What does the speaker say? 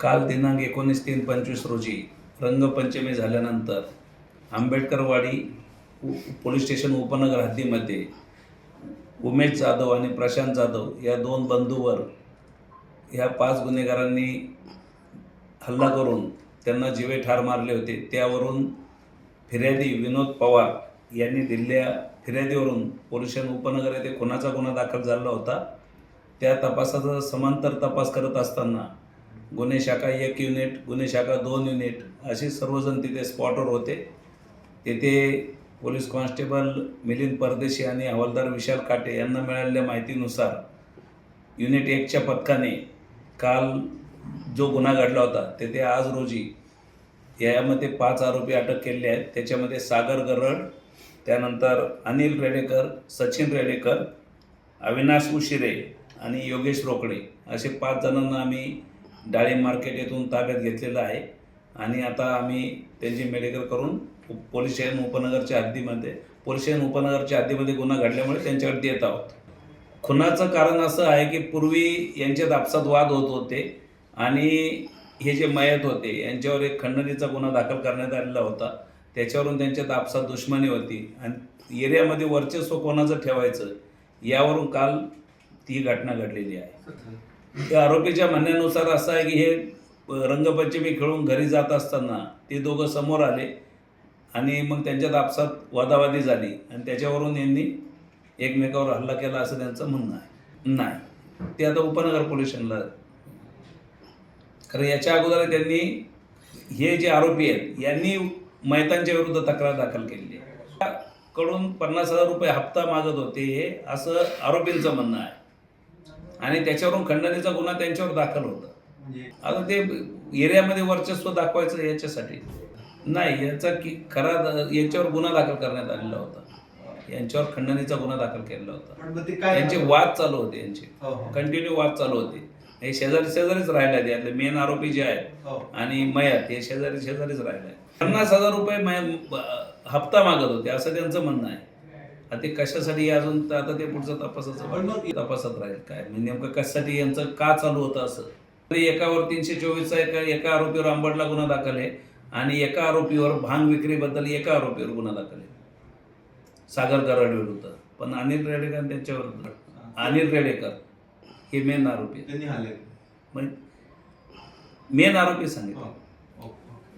काल दिनांक एकोणीस तीन पंचवीस रोजी रंगपंचमी झाल्यानंतर आंबेडकरवाडी उ- पोलीस स्टेशन उपनगर हद्दीमध्ये उमेश जाधव आणि प्रशांत जाधव या दोन बंधूवर ह्या पाच गुन्हेगारांनी हल्ला करून त्यांना जीवे ठार मारले होते. त्यावरून फिर्यादी विनोद पवार यांनी दिलेल्या फिर्यादीवरून पोलीस स्टेशन उपनगर येथे खुनाचा गुन्हा दाखल झाला होता. त्या तपासाचा समांतर तपास करत असताना गुन्हे शाखा एक युनिट गुन्हे शाखा दोन युनिट असे सर्वजण तिथे स्पॉटवर होते. तेथे पोलीस कॉन्स्टेबल मिलिंद परदेशी आणि हवालदार विशाल काटे यांना मिळालेल्या माहितीनुसार युनिट एकच्या पथकाने काल जो गुन्हा घडला होता तेथे आज रोजी यामध्ये पाच आरोपी अटक केलेले आहेत. त्याच्यामध्ये सागर गरड त्यानंतर अनिल रेडेकर सचिन रेडेकर अविनाश उशिरे आणि योगेश रोकडे असे पाच जणांना आम्ही डाळिंब मार्केट येथून ताब्यात घेतलेलं आहे. आणि आता आम्ही त्यांची मेडिकल करून पोलीस स्टेशन उपनगरच्या हद्दीमध्ये पोलीस स्टेशन उपनगरच्या हद्दीमध्ये गुन्हा घडल्यामुळे त्यांच्याकडे येत आहोत. खुनाचं कारण असं आहे की पूर्वी यांच्यात आपसात वाद होत होते आणि हे जे मयत होते यांच्यावर एक खंडणीचा गुन्हा दाखल करण्यात आलेला होता. त्याच्यावरून त्यांच्यात आपसात दुश्मनी होती. आणि एरियामध्ये वर्चस्व कोणाचं ठेवायचं यावरून काल ती घटना घडलेली आहे. त्या आरोपीच्या म्हणण्यानुसार असं आहे की हे रंगपंचमी खेळून घरी जात असताना ते दोघं समोर आले आणि मग त्यांच्यात आपसात वादावादी झाली आणि त्याच्यावरून यांनी एकमेकावर हल्ला केला असं त्यांचं म्हणणं आहे. नाही. ते आता उपनगर पोलीस स्टेशनला कारण याच्या अगोदर त्यांनी हे जे आरोपी आहेत यांनी मैतांच्या विरुद्ध तक्रार दाखल केली आहे. कडून पन्नास हजार रुपये हप्ता मागत होते हे असं आरोपींचं म्हणणं आहे. आणि त्याच्यावरून खंडणीचा गुन्हा त्यांच्यावर दाखल होता. आता ते एरियामध्ये वर्चस्व दाखवायचं याच्यासाठी. नाही याचा की खरा यांच्यावर गुन्हा दाखल करण्यात आलेला होता. यांच्यावर खंडणीचा गुन्हा दाखल केलेला होता. यांचे वाद चालू होते यांचे. हो, हो. कंटिन्यू वाद चालू होते. हे शेजारी शेजारीच राहिले यातले मेन आरोपी जे आहेत हो. आणि मयत हे शेजारी शेजारीच राहिले पन्नास हजार रुपये हप्ता मागत होते असं त्यांचं म्हणणं आहे. ते कशासाठी अजून तर आता ते पुढचं तपासाचं तपासात राहील काय? म्हणजे नेमकं कशासाठी यांचं का चालू होतं असं? तरी एकावर तीनशे चोवीसचा एका एका आरोपीवर आंबडला गुन्हा दाखल आहे आणि एका आरोपीवर भांग विक्रीबद्दल एका आरोपीवर गुन्हा दाखल आहे. सागर कराड विरुद्ध पण अनिल रेडेकर त्यांच्यावर अनिल रेडेकर हे मेन आरोपी मेन आरोपी सांगितलं. हो.